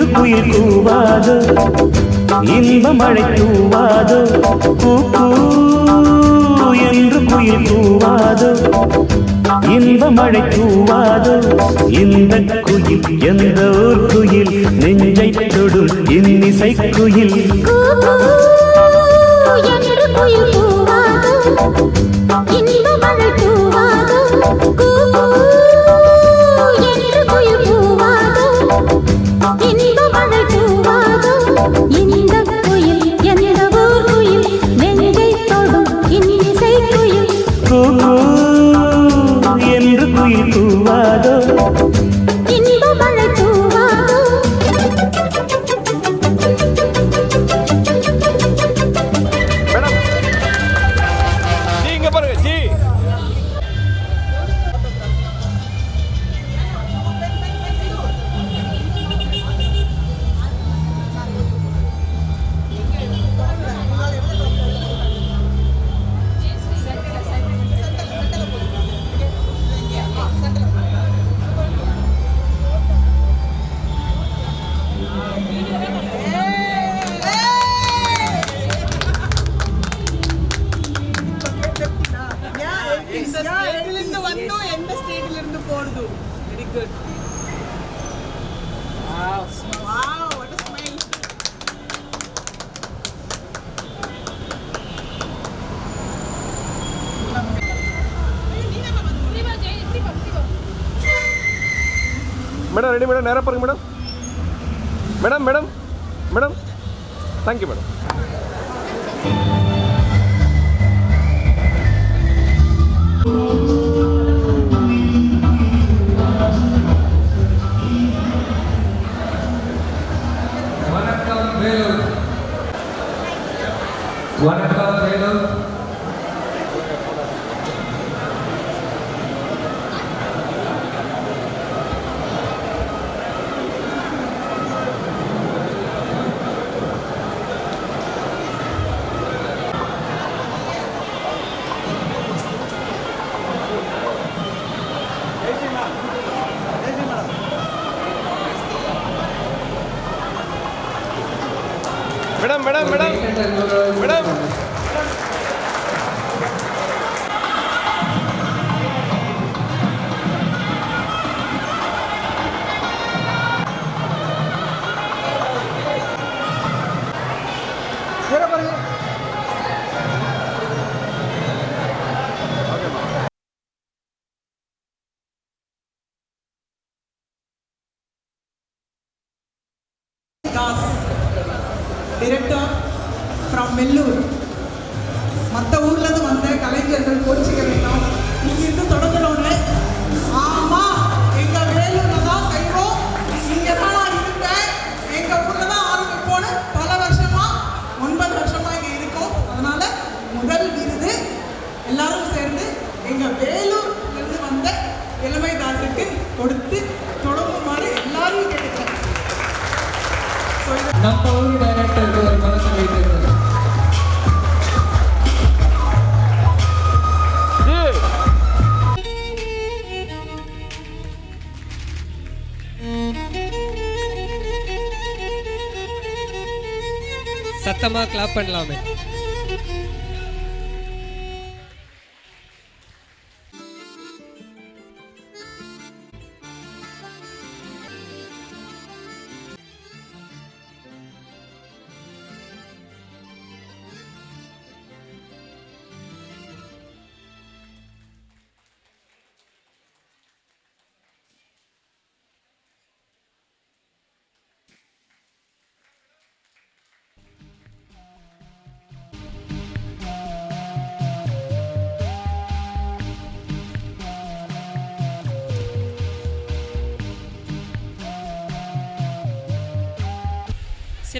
என்று குயில் கூவாதோ. இன்ப மழை தூவாதோ கூ என்று குயில் கூவாதோ. இன்ப மழை தூவாதோ இந்த குயில் எந்த ஊர் குயில்? நெஞ்சை தொடும் இன்னிசை குயில். என்று குயில் கூவாதோ, குயில் Wow. Wow, what a swing. Madam, ready, madam. Nara, madam. Madam, madam. Madam. Thank you, madam. Director from Vellore மற்ற ஊர்லேருந்து வந்த கலைஞர்கள் கோச்சிகள் எல்லாம் இங்கிருந்து தொடங்கணும்னு ஆமாம் எங்கள் வேலூரில் தான் செய்வோம். இங்கே தான் நான் இருந்தேன். எங்கள் ஊரில் தான் ஆரம்பிப்போன்னு பல வருஷமாக ஒன்பது வருஷமாக இங்கே இருக்கோம். அதனால் முதல் விருது எல்லாரும் சேர்ந்து எங்கள் வேலூர்லேருந்து வந்த இளமை தாசுக்கு கொடுத்து தொடங்குமாறு எல்லாரும் கேட்டுக்கிறேன். ஸோ நம்ம சத்தமா கிளாப் பண்ணலாமே.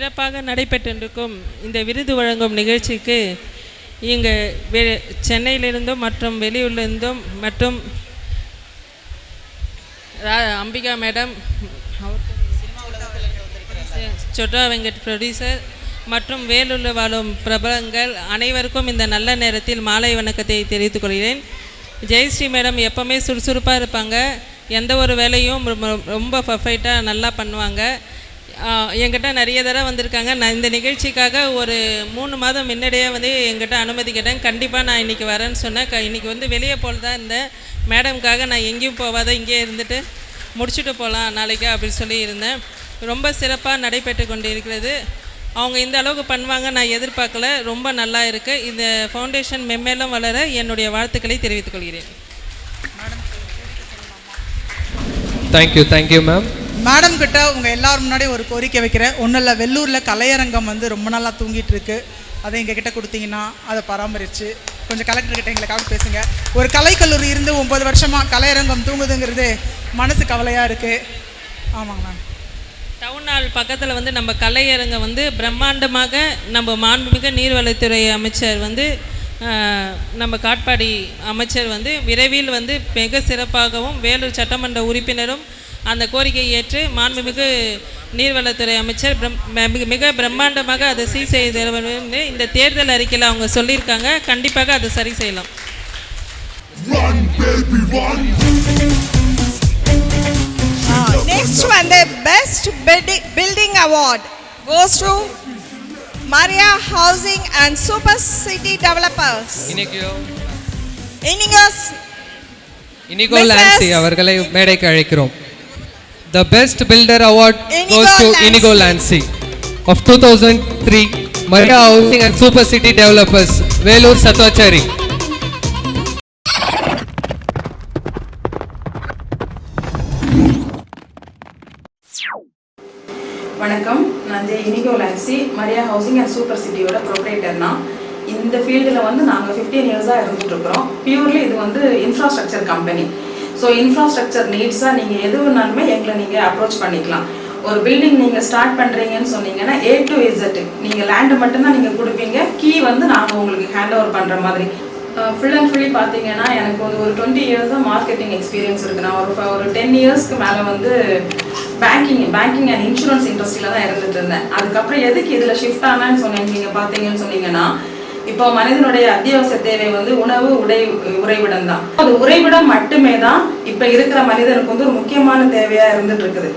சிறப்பாக நடைபெற்றிருக்கும் இந்த விருது வழங்கும் நிகழ்ச்சிக்கு இங்கே வெ சென்னையிலிருந்தும் மற்றும் வெளியூர்லேருந்தும் மற்றும் ரா- அம்பிகா மேடம் சொட்ரா வெங்கட் ப்ரொடியூசர் மற்றும் வேலூரில் வாழும் பிரபலங்கள் அனைவருக்கும் இந்த நல்ல நேரத்தில் மாலை வணக்கத்தை தெரிவித்துக் கொள்கிறேன். ஜெயஸ்ரீ மேடம் எப்போவுமே சுறுசுறுப்பாக இருப்பாங்க. எந்த ஒரு வேலையும் ரொம்ப- ரொம்ப பர்ஃபெக்டாக நல்லா பண்ணுவாங்க. என்கிட்ட நிறைய தடவை வந்திருக்காங்க. நான் இந்த நிகழ்ச்சிக்காக ஒரு மூணு மாதம் முன்னாடியே வந்து என்கிட்ட அனுமதி கேட்டேன். கண்டிப்பாக நான் இன்றைக்கி வரேன்னு சொன்னேன். க இன்றைக்கி வந்து வெளியே போல் தான் இருந்தேன். மேடம்காக நான் எங்கேயும் போகாத இங்கேயே இருந்துட்டு முடிச்சுட்டு போகலாம் நாளைக்கு அப்படின்னு சொல்லி இருந்தேன். ரொம்ப சிறப்பாக நடைபெற்று கொண்டு இருக்கிறது அவங்க இந்த அளவுக்கு பண்ணுவாங்க நான் எதிர்பார்க்கல. ரொம்ப நல்லா இருக்குது இந்த ஃபவுண்டேஷன் மென்மேலும் வளர என்னுடைய வாழ்த்துக்களை தெரிவித்துக் கொள்கிறேன். தேங்க்யூ தேங்க்யூ மேம் மேடம் கிட்ட உங்கள் எல்லாரும் முன்னாடி ஒரு கோரிக்கை வைக்கிறேன். ஒன்றும் இல்லை வெள்ளூரில் கலையரங்கம் வந்து ரொம்ப நாளாக தூங்கிட்டு இருக்கு. அதை எங்கள் கிட்ட கொடுத்தீங்கன்னா அதை பராமரித்து கொஞ்சம் கலெக்டர் கிட்ட எங்களுக்காக பேசுங்க. ஒரு கலைக்கல்லூரி இருந்து ஒம்பது வருஷமாக கலையரங்கம் தூங்குதுங்கிறது மனசு கவலையாக இருக்குது ஆமாங்க மேம் டவுன் ஹால் பக்கத்தில் வந்து நம்ம கலையரங்கம் வந்து பிரம்மாண்டமாக நம்ம மாண்புமிகு நீர்வளத்துறை அமைச்சர் வந்து நம்ம காட்பாடி அமைச்சர் வந்து விரைவில் வந்து மிக சிறப்பாகவும் வேலூர் சட்டமன்ற உறுப்பினரும் அந்த கோரிக்கையை ஏற்று மாண்புமிகு நீர்வளத்துறை அமைச்சர் பிரம் மிக- மிக பிரம்மாண்டமாக அதை சீர் செய்து இந்த தேர்தல் அறிக்கையில் அவங்க சொல்லியிருக்காங்க கண்டிப்பாக அதை சரி செய்யலாம் next one, the best building, building award goes to Maria Housing and Super City Developers. Inigo. Lancy அவர்களை மேடைக்கு அழைக்கிறோம் the best builder award Inigo Lancy. Inigo Lancy of two thousand three Maria housing and super city developers Vellore Sathuvachari வணக்கம். நான் Jai Inigo Lancy Maria housing and super சிட்டியோட ப்ரொப்ரேட்டர்னா இந்த ஃபீல்டில் வந்து நாங்கள் ஃபிஃப்டீன் இயர்ஸாக இருந்துட்டு இருக்கிறோம். பியூர்லி இது வந்து இன்ஃப்ராஸ்ட்ரக்சர் கம்பெனி ஸோ இன்ஃப்ராஸ்ட்ரக்சர் நீட்ஸாக நீங்கள் எது வேணாலுமே எங்களை நீங்கள் அப்ரோச் பண்ணிக்கலாம். ஒரு பில்டிங் நீங்கள் ஸ்டார்ட் பண்ணுறீங்கன்னு சொன்னீங்கன்னா ஏ டு இசட் நீங்கள் லேண்டு மட்டும்தான் நீங்கள் கொடுப்பீங்க. கீ வந்து நாங்கள் உங்களுக்கு ஹேண்ட் ஓவர் பண்ணுற மாதிரி. ஃபுல் அண்ட் ஃபுல்லி பார்த்தீங்கன்னா எனக்கு வந்து ஒரு டுவெண்ட்டி இயர்ஸ் தான் மார்க்கெட்டிங் எக்ஸ்பீரியன்ஸ் இருக்குது நான் ஒரு ஒரு டென் இயர்ஸ்க்கு மேலே வந்து பேங்கிங் பேங்கிங் அண்ட் இன்சூரன்ஸ் இண்டஸ்ட்ரியில் தான் இருந்துட்டு இருந்தேன். அதுக்கப்புறம் எதுக்கு இதில் ஷிஃப்ட் ஆனான்னு சொன்னீங்க நீங்கள் பார்த்தீங்கன்னு சொன்னீங்கன்னா இப்போ மனிதனுடைய அத்தியாவசிய தேவை வந்து உணவு உடை உறைவிடம் தான். அது உறைவிடம் மட்டுமே தான் இப்போ இருக்கிற மனிதனுக்கு வந்து ஒரு முக்கியமான தேவையாக இருந்துட்டு இருக்குது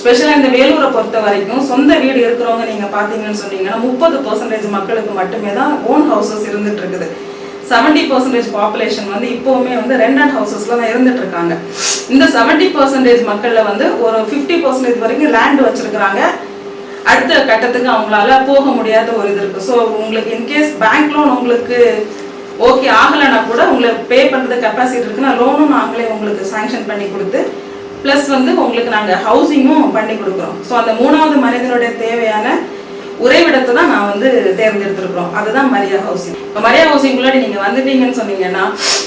ஸ்பெஷலாக இந்த வேலூரை பொறுத்த வரைக்கும் சொந்த வீடு இருக்கிறவங்க நீங்கள் பார்த்தீங்கன்னு சொன்னீங்கன்னா முப்பது பர்சன்டேஜ் மக்களுக்கு மட்டுமே தான் ஓன் ஹவுசஸ் இருந்துட்டு இருக்குது செவன்டி பர்சன்டேஜ் பாப்புலேஷன் வந்து இப்போவுமே வந்து ரெண்ட் அண்ட் ஹவுசஸ்ல தான் இருந்துட்டு இருக்காங்க இந்த செவன்டி பர்சன்டேஜ் மக்கள்ல வந்து ஒரு ஃபிஃப்டி பர்சன்டேஜ் வரைக்கும் லேண்ட் வச்சிருக்கிறாங்க. அடுத்த கட்டத்துக்கு அவங்களால போக முடியாத ஒரு இது இருக்கு. ஸோ உங்களுக்கு இன்கேஸ் பேங்க் லோன் உங்களுக்கு ஓகே ஆகலைன்னா கூட உங்களுக்கு பே பண்ணுறது கெப்பாசிட்டி இருக்குன்னா லோனும் நாங்களே உங்களுக்கு சாங்ஷன் பண்ணி கொடுத்து ப்ளஸ் வந்து உங்களுக்கு நாங்கள் ஹவுசிங்கும் பண்ணி கொடுக்குறோம். ஸோ அந்த மூணாவது மனிதனுடைய தேவையான உறைவிடத்தை தான் நான் வந்து தேர்ந்தெடுத்திருக்கிறோம். அதுதான் மரியா ஹவுசிங் இப்போ மரியா ஹவுசிங் முன்னாடி நீங்கள் வந்துட்டீங்கன்னு சொன்னீங்கன்னா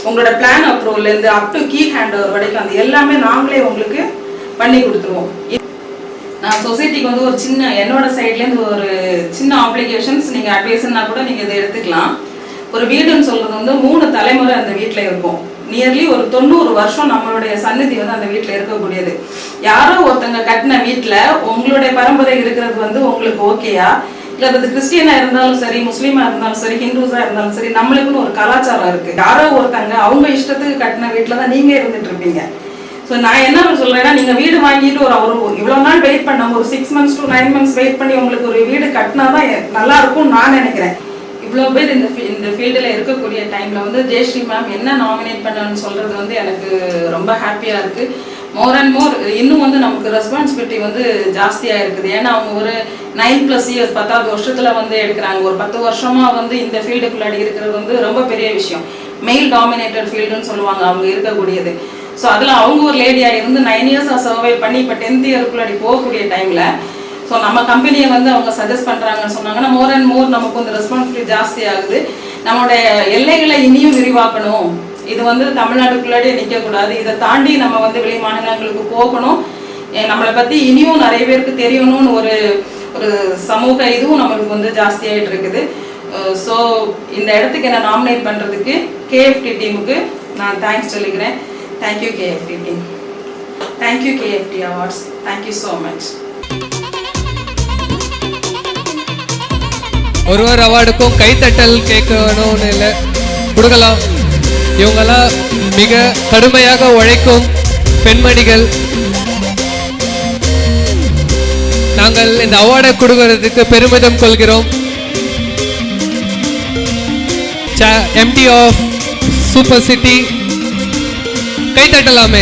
உங்களோட plan அப்ரூவல்லேருந்து up to key hand over வரைக்கும் அது எல்லாமே நாங்களே உங்களுக்கு பண்ணி கொடுத்துருவோம். சொசைட்டிக்கு வந்து ஒரு சின்ன என்னோட சைட்லேருந்து ஒரு சின்ன ஆப்ளிகேஷன்ஸ் நீங்கள் அட்வைஸ்னா கூட நீங்கள் இதை எடுத்துக்கலாம். ஒரு வீடுன்னு சொல்றது வந்து மூணு தலைமுறை அந்த வீட்டில் இருக்கும். நியர்லி ஒரு தொண்ணூறு வருஷம் நம்மளுடைய சந்நிதி வந்து அந்த வீட்டில் இருக்கக்கூடியது. யாரோ ஒருத்தங்க கட்டின வீட்டில் உங்களுடைய பரம்பரை இருக்கிறது வந்து உங்களுக்கு ஓகேயா இல்லை அது கிறிஸ்டியனாக இருந்தாலும் சரி முஸ்லீமாக இருந்தாலும் சரி ஹிந்துஸாக இருந்தாலும் சரி நம்மளுக்குன்னு ஒரு கலாச்சாரம் இருக்குது யாரோ ஒருத்தங்க அவங்க இஷ்டத்துக்கு கட்டின வீட்டில் தான் நீங்கள் இருந்துட்டு இருப்பீங்க. ஸோ நான் என்ன சொல்றேன்னா நீங்க வீடு வாங்கிட்டு ஒரு ஒரு இவ்வளவு நாள் வெயிட் பண்ணாம ஒரு six months to nine months wait பண்ணி உங்களுக்கு ஒரு வீடு கட்டினா தான் நல்லா இருக்கும்னு நான் நினைக்கிறேன். இவ்வளோ பேர் இந்த இந்த ஃபீல்டில் இருக்கக்கூடிய டைமில் வந்து ஜெயஸ்ரீ மேம் என்ன நாமினேட் பண்ணணும்னு சொல்கிறது வந்து எனக்கு ரொம்ப ஹாப்பியாக இருக்குது மோர் அண்ட் மோர் இன்னும் வந்து நமக்கு ரெஸ்பான்சிபிலிட்டி வந்து ஜாஸ்தியாக இருக்குது. ஏன்னா அவங்க ஒரு நைன் ப்ளஸ் இயர்ஸ் பத்தாவது வருஷத்தில் வந்து எடுக்கிறாங்க. ஒரு பத்து வருஷமாக வந்து இந்த ஃபீல்டுக்குள்ளாடி இருக்கிறது வந்து ரொம்ப பெரிய விஷயம். மெயில் டாமினேட்டட் ஃபீல்டுன்னு சொல்லுவாங்க அவங்க இருக்கக்கூடியது. ஸோ அதில் அவங்க ஒரு லேடியாக இருந்து நைன் இயர்ஸாக சர்வை பண்ணி இப்போ டென்த் இயருக்குள்ளாடி போகக்கூடிய டைமில் ஸோ நம்ம கம்பெனியை வந்து அவங்க சஜஸ்ட் பண்ணுறாங்கன்னு சொன்னாங்கன்னா மோர் அண்ட் மோர் நமக்கு வந்து ரெஸ்பான்சிபிலிட்டி ஜாஸ்தி ஆகுது. நம்மளுடைய எல்லைகளை இனியும் விரிவாக்கணும். இது வந்து தமிழ்நாட்டுக்குள்ளாடியே நிற்கக்கூடாது இதை தாண்டி நம்ம வந்து வெளி மாநிலங்களுக்கு போகணும். நம்மளை பற்றி இனியும் நிறைய பேருக்கு தெரியணும்னு ஒரு ஒரு சமூக இதுவும் நம்மளுக்கு வந்து ஜாஸ்தியாயிட்டு இருக்குது. ஸோ இந்த இடத்துக்கு என்ன நாமினேட் பண்ணுறதுக்கு கேஎஃப்டி டீமுக்கு நான் தேங்க்ஸ் சொல்லிக்கிறேன். Thank you K F T team thank you K F T awards thank you so much ஒரு ஒரு அவார்டுக்கும் கைத்தட்டல் கேட்கணும்னு இல்லை. கொடுக்கலாம். இவங்கெல்லாம் மிக கடுமையாக உழைக்கும் பெண்மணிகள். நாங்கள் இந்த அவார்டை கொடுக்கறதுக்கு பெருமிதம் கொள்கிறோம். M D of super city கை தட்டலாமே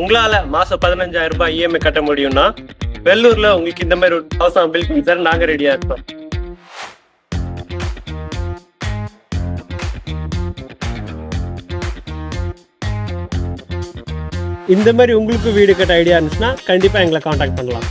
உங்களால மாசம் பதினஞ்சாயிரம் ரூபாய் இஎம்ஐ கட்ட முடியும்னா வெள்ளூர்ல உங்களுக்கு இந்த மாதிரி ஒரு ஹவுஸ் பில் பண்ணி நாங்க ரெடியா இருப்போம். இந்த மாதிரி உங்களுக்கு வீடு கட்ட ஐடியா இருந்துச்சுன்னா கண்டிப்பா எங்களை காண்டாக்ட் பண்ணலாம்.